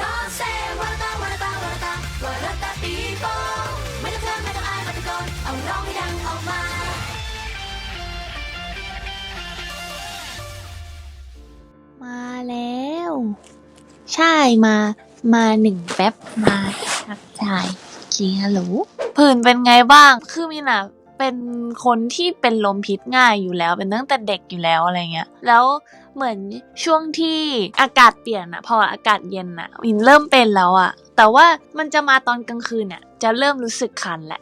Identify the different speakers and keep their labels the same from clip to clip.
Speaker 1: ร้องเซวรตาวรตาวรตาวรตาปีโป้ไม่ต้องเขินไม่ต้องอายมาตะโกนเอาร้องให้ดังออกมา
Speaker 2: มาแล้ว ใช่มามาหนึ่งแป๊บมาทักทายจริงฮัลโหลผื่นเป็นไงบ้าง คือมินอะ เป็นคนที่เป็นลมพิษง่ายอยู่แล้ว เป็นตั้งแต่เด็กอยู่แล้วอะไรเงี้ย แล้วเหมือนช่วงที่อากาศเปลี่ยนอะพออากาศเย็นอะอินเริ่มเป็นแล้วอะแต่ว่ามันจะมาตอนกลางคืนอะจะเริ่มรู้สึกคันแหละ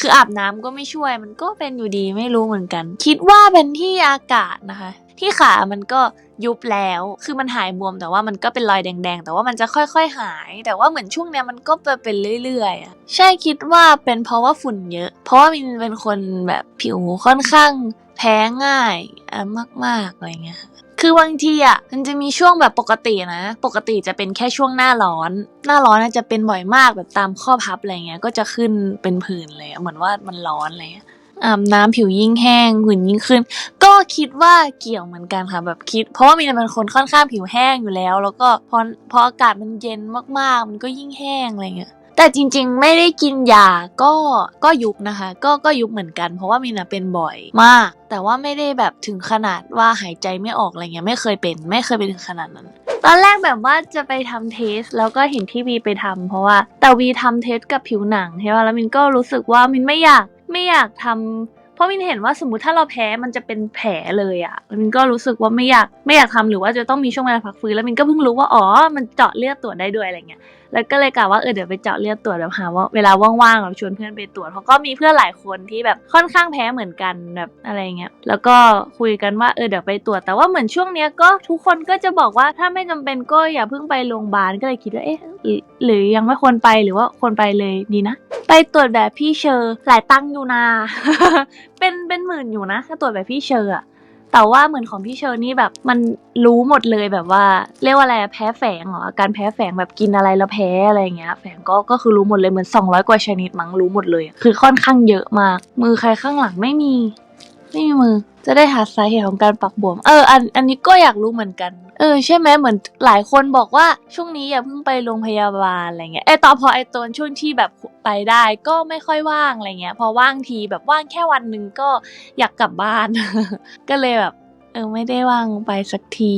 Speaker 2: คืออาบน้ำก็ไม่ช่วยมันก็เป็นอยู่ดีไม่รู้เหมือนกัน คิดว่าเป็นที่อากาศนะคะ ที่ขามันก็ยุบแล้ว คือมันหายบวมแต่ว่ามันก็เป็นรอยแดงๆ แต่ว่ามันจะค่อยๆ หาย แต่ว่าเหมือนช่วงเนี้ยมันก็เป็นเรื่อยๆอะใช่คิดว่าเป็นเพราะว่าฝุ่นเยอะ เพราะว่ามินเป็นคนแบบผิวค่อนข้างแพ้ง่ายอะมากๆอะไรเงี้ยคือบางทีอะมันจะมีช่วงแบบปกตินะ ปกติจะเป็นแค่ช่วงหน้าร้อน หน้าร้อนจะเป็นบ่อยมากแบบตามข้อพับอะไรเงี้ยก็จะขึ้นเป็นผื่นเลยเหมือนว่ามันร้อนอะไรเลย อาบน้ำผิวยิ่งแห้งผื่นยิ่งขึ้น ก็คิดว่าเกี่ยวเหมือนกันค่ะแบบคิด เพราะว่ามีนเป็นคนค่อนข้างผิวแห้งอยู่แล้ว แล้วก็พอพออากาศมันเย็นมากๆ มันก็ยิ่งแห้งอะไรเงี้ยแต่จริงๆ ไม่ได้กินยาก็ก็ยุบนะคะ ก็ก็ยุบเหมือนกัน เพราะว่ามินะเป็นบ่อยมาก แต่ว่าไม่ได้แบบถึงขนาดว่าหายใจไม่ออกอะไรเงี้ยไม่เคยเป็น ไม่เคยไปถึงขนาดนั้นตอนแรกแบบว่าจะไปทำเทส แล้วก็เห็นที่วีไปทำเพราะว่าแต่วีทำเทสกับผิวหนังใช่ป่ะแล้วมินก็รู้สึกว่ามินไม่อยาก ไม่อยากทำเพราะมินเห็นว่าสมมติถ้าเราแพ้มันจะเป็นแผลเลยอะ่ะมินก็รู้สึกว่าไม่อยากไม่อยากทำหรือว่าจะต้องมีช่วงเวลาพักฟื้นแล้วมินก็เพิ่งรู้ว่าอ๋อมันเจาะเลือดตรวจได้ด้วยอะไรเงี้ย แล้วก็เลยกะว่าเออเดี๋ยวไปเจาะเลือดตรวจแบบหาว่าเวลาว่างๆเราชวนเพื่อนไปตรวจเพราะก็มีเพื่อนหลายคนที่แบบค่อนข้างแพ้เหมือนกันแบบอะไรเงี้ยแล้วก็คุยกันว่าเออเดี๋ยวไปตรวจ แต่ว่าเหมือนช่วงเนี้ยก็ทุกคนก็จะบอกว่าถ้าไม่จำเป็นก็อย่าเพิ่งไปโรงพยาบาลก็เลยคิดว่าเอ๊ะหรือหรือยังไม่ควรไปหรือว่าควรไปเลยดีนะ ไปตรวจแบบพี่เชอร์หลายตังค์อยู่นะเป็นเป็นหมื่นอยู่นะ ถ้าตรวจแบบพี่เชอร์อะ แต่ว่าเหมือนของพี่เชอร์นี่แบบมันรู้หมดเลยแบบว่า เรียกว่าอะไรแพ้แฝงเหรออาการแพ้แฝงแบบกินอะไรแล้วแพ้อะไรอย่างเงี้ยแฝงก็ก็คือรู้หมดเลยเหมือน 200 กว่าชนิดมั้งรู้หมดเลย คือค่อนข้างเยอะมาก มือใครข้างหลังไม่มี ไม่มีมือ จะได้หาสาเหตุของการปักบวม เออ อัน อันนี้ก็อยากรู้เหมือนกัน เออ ใช่ไหมเหมือนหลายคนบอกว่าช่วงนี้อย่าเพิ่งไปโรงพยาบาลอะไรเงี้ยเอตอนพอไอตอนช่วงที่แบบไปได้ก็ไม่ค่อยว่างอะไรเงี้ย พอว่างทีแบบว่างแค่วันหนึ่งก็อยากกลับบ้าน ก็เลยแบบเออไม่ได้ว่างไปสักที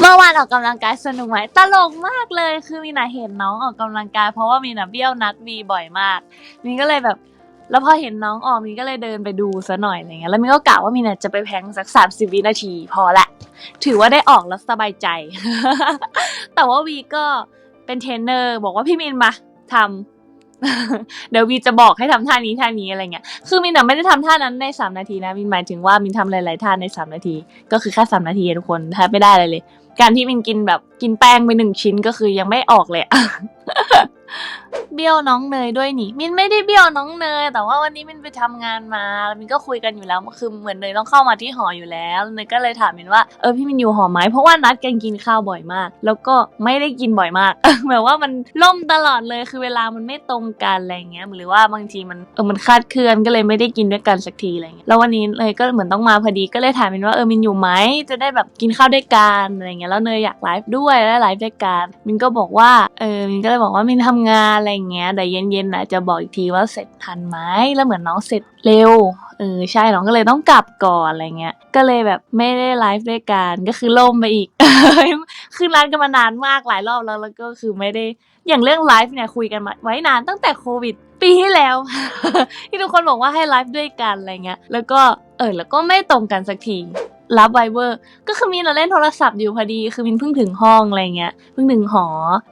Speaker 2: เมื่อวานออกกำลังกายสนุกไหมตลกมากเลยคือมีนาเห็นน้องออกกำลังกายเพราะว่ามีนาเบี้ยวนัดวีบ่อยมากมินก็เลยแบบ แล้วพอเห็นน้องออกมินก็เลยเดินไปดูซะหน่อยอะไรเงี้ยแล้วมินก็กะว่ามินน่ะจะไปแพงสักสามสิบวินาทีพอละ ถือว่าได้ออกแล้วสบายใจ แต่ว่าวีก็เป็นเทรนเนอร์บอกว่าพี่มินมาทำเดี๋ยววีจะบอกให้ทำท่านี้ท่านี้อะไรเงี้ยคือมินน่ไม่ได้ทำท่านั้นในสามนาทีนะมินหมายถึงว่ามินทำหลายๆท่าในสามนาที ก็คือแค่สามนาทีทุกคนแทบไม่ได้อะไรเลย การที่มินกินแบบกินแป้งไปหนึ่งชิ้นก็คือยังไม่ออกเลยอะ เบี้ยวน้องเนยด้วยนี่ มินไม่ได้เบี้ยวน้องเนย แต่ว่าวันนี้มินไปทำงานมาแล้วมินก็คุยกันอยู่แล้วคือเหมือนเนยต้องเข้ามาที่หออยู่แล้วเนยก็เลยถามมินว่าเออพี่มินอยู่หอไหมเพราะว่านัดกันกินข้าวบ่อยมาก แล้วก็ไม่ได้กินบ่อยมากแบบว่ามันล่มตลอดเลยคือเวลามันไม่ตรงกันอะไรเงี้ยหรือว่าบางทีมันเออมันคาดเคลื่อนก็เลยไม่ได้กินด้วยกันสักทีอะไรเงี้ยแล้ววันนี้เลยก็เหมือนต้องมาพอดีก็เลยถามมินว่าเออมินอยู่ไหมจะได้แบบกินข้าวด้วยกันอะไรเงี้ยแล้วเนยอยากไลฟ์ด้วยแล้วไลฟ์ด้วยกันมินก็บอกว่าเออมินก็เลยบอกว่ามินทำงานอะไรเงี้ยเดี๋ยวเย็นๆนะจะบอกอีกทีว่าเสร็จทันไหมแล้วเหมือนน้องเสร็จเร็วเออใช่น้องก็เลยต้องกลับก่อนอะไรเงี้ย ก็เลยแบบไม่ได้ไลฟ์ด้วยกันก็คือล่มไปอีกคือร้านกันมานานมากหลายรอบแล้วแล้วก็คือไม่ได้อย่างเรื่องไลฟ์เนี่ยคุยกันมาไว้นานตั้งแต่โควิดปีที่แล้ว ที่ทุกคนบอกว่าให้ไลฟ์ด้วยกันอะไรเงี้ย แล้วก็เออแล้วก็ไม่ตรงกันสักที รับไวเวอร์ ก็คือมินเราเล่นโทรศัพท์อยู่พอดี คือมินเพิ่งถึงห้องอะไรเงี้ย เพิ่งถึงหอ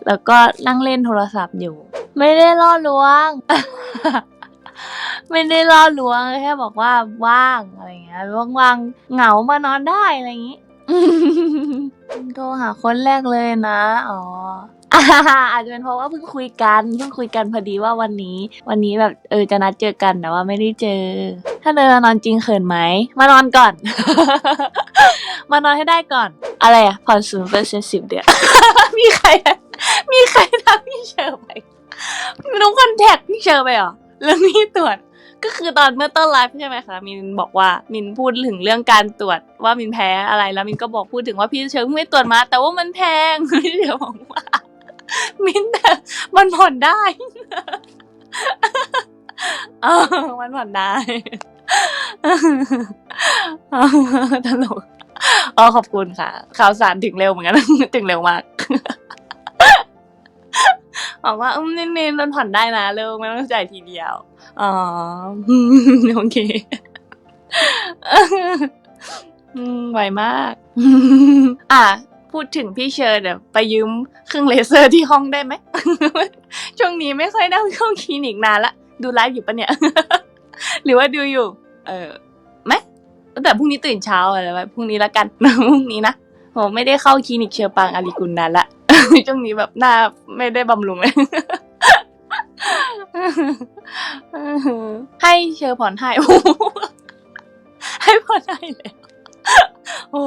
Speaker 2: แล้วก็นั่งเล่นโทรศัพท์อยู่ ไม่ได้ล่อลวง ไม่ได้ล่อลวงแค่บอกว่าว่างอะไรเงี้ย ว่างๆ เหงามานอนได้อะไรอย่างงี้โทรหาคนแรกเลยนะ อ๋ออาจจะเป็นเพราะว่าเพิ่งคุยกัน เพิ่งคุยกันพอดีว่าวันนี้ วันนี้แบบเออจะนัดเจอกันแต่ว่าไม่ได้เจอ ถ้าเดินมานอนจริงเขินไหม มานอนก่อน มานอนให้ได้ก่อน อะไรอะผ่อนศูนย์เปอร์เซ็นต์สิบเดือน มีใคร มีใครทำพี่เชอร์ไปน้องคอนแทคพี่เชอร์ไปเหรอเรื่องนี้ตรวจ ก็คือตอนเมื่อต้นไลฟ์ใช่ไหมคะ มินบอกว่ามินพูดถึงเรื่องการตรวจว่ามินแพ้อะไรแล้วมินก็บอกพูดถึงว่าพี่เชิงไม่ตรวจมา แต่ว่ามันแพงพี่เชิงบอกว่า มินแต่มันผ่อนได้ เออมันผ่อนได้ ตลกอ๋อขอบคุณค่ะ ข่าวสารถึงเร็วเหมือนกัน ถึงเร็วมากบอกว่าอืมเน้นๆมันผ่อนได้นะเร็วไม่ต้องจ่ายทีเดียว อ๋อ โอเคอืมไวมาก อะ พูดถึงพี่เชอร์เดี๋ยวไปยืมเครื่องเลเซอร์ที่ห้องได้ไหม ช่วงนี้ไม่ค่อยได้เข้าคลินิกนานละ ดูไลฟ์อยู่ปะเนี่ย หรือว่าดูอยู่ เออไหมแต่พรุ่งนี้ตื่นเช้าอะไรไว้พรุ่งนี้ละกัน พรุ่งนี้นะผมไม่ได้เข้าคลินิกเชอปางอาริกุลนานละช่วงนี้แบบหน้าไม่ได้บำรุงเลยให้เชอผ่อนให้ให้ผ่อนให้เลยโอ้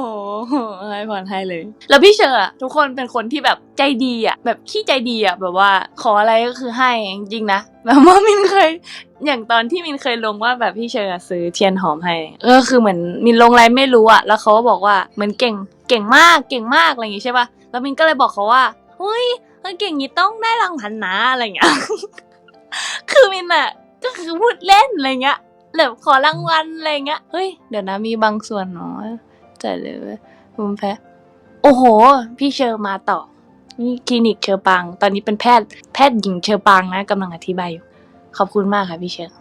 Speaker 2: โหให้ผ่อนให้เลย แล้วพี่เชอร์อะทุกคนเป็นคนที่แบบใจดีอะแบบขี้ใจดีอะแบบว่า ขออะไรก็คือให้จริงนะแบบว่ามินเคย อย่างตอนที่มินเคยลงว่าแบบพี่เชอร์ซื้อเทียนหอมให้ก็คือเหมือนมินลงอะไรไม่รู้อะแล้วเขาก็บอกว่าเหมือนเก่งเก่งมากเก่งมากอะไรอย่างงี้ใช่ปะแล้วมินก็เลยบอกเขาว่าเฮ้ยเก่งนี้ต้องได้รางวัลนะอะไรอย่างเงี้ยคือมินอะก็คือพูดเล่นอะไรเงี้ยแบบขอรางวัลอะไรเงี้ยเฮ้ยเดี๋ยวนะมีบางส่วนเนาะแต่เลยคุณแพ้โอ้โห พี่เชอร์มาต่อนี่คลินิกเชอร์ปัง ตอนนี้เป็นแพทย์แพทย์หญิงเชอร์ปังนะกำลังอธิบายอยู่ ขอบคุณมากค่ะพี่เชอร์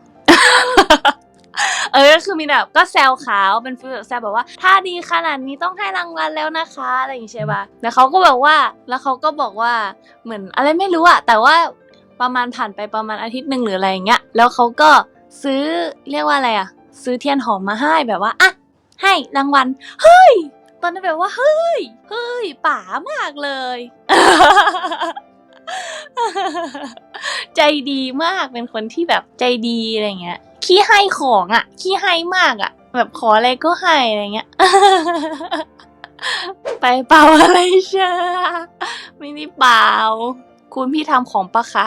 Speaker 2: เออคือมีแบบก็แซวขาวเป็นฟีลแบบแซวแบบว่า ถ้าดีขนาดนี้ต้องให้รางวัลแล้วนะคะอะไรอย่างงี้ใช่ปะแล้วเขาก็บอกว่า แล้วเขาก็บอกว่าเหมือนอะไรไม่รู้อะแต่ว่าประมาณผ่านไปประมาณอาทิตย์หนึ่งหรืออะไรอย่างเงี้ย แล้วเขาก็ซื้อเรียกว่าอะไรอะซื้อเทียนหอมมาให้แบบว่าอะให้รางวัลเฮ้ย ตอนนั้นแบบว่าเฮ้ยเฮ้ยป๋ามากเลย ใจดีมากเป็นคนที่แบบใจดีอะไรเงี้ยขี้ให้ของอะขี้ให้มากอะ แบบขออะไรก็ให้อะไรเงี้ย ไปเป่าอะไรเชียไม่ได้เป่าคุณพี่ทำของปะคะ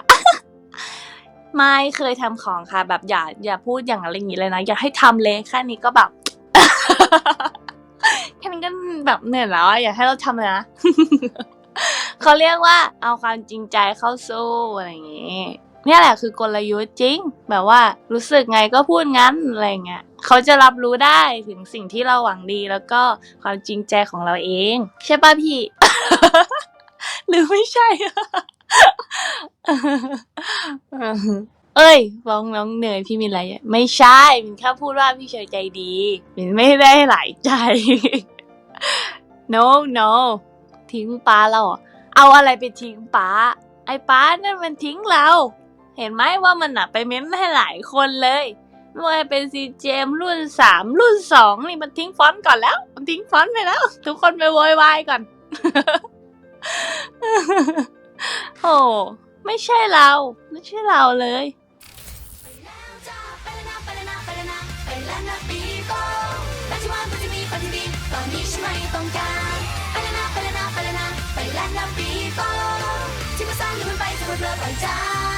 Speaker 2: ไม่เคยทำของค่ะ แบบอย่าอย่าพูดอย่างอะไรอย่างนี้เลยนะ อย่าให้ทำเลยแค่นี้ก็แบบแค่นี้ก็แบบเหนื่อยแล้วอะอย่าให้เราทำเลยนะ เขาเรียกว่าเอาความจริงใจเข้าสู้อะไรอย่างเงี้ยเนี่ยแหละคือกลยุทธ์จริง แบบว่ารู้สึกไงก็พูดงั้นอะไรเงี้ยเขาจะรับรู้ได้ถึงสิ่งที่เราหวังดีแล้วก็ความจริงใจของเราเอง ใช่ป่ะพี่ หรือไม่ใช่ เอ้ยฟ้องน้องเนยพี่มีอะไรไม่ใช่มินแค่พูดว่าพี่เฉยใจดีมินไม่ได้หลายใจ no no ทิ้งป้าเราเหรอ เอาอะไรไปทิ้งป้าไอ้ป้านั่นมันทิ้งเรา เห็นไหมว่ามันอะไปเม้นให้หลายคนเลยไม่ว่าจะเป็นซีเจมรุ่นสามรุ่นสองนี่มันทิ้งฟอนต์ก่อนแล้ว มันทิ้งฟอนต์ไปแล้ว ทุกคนไปโวยวายก่อน โอ้ไม่ใช่เรา ไม่ใช่เราเลย
Speaker 1: น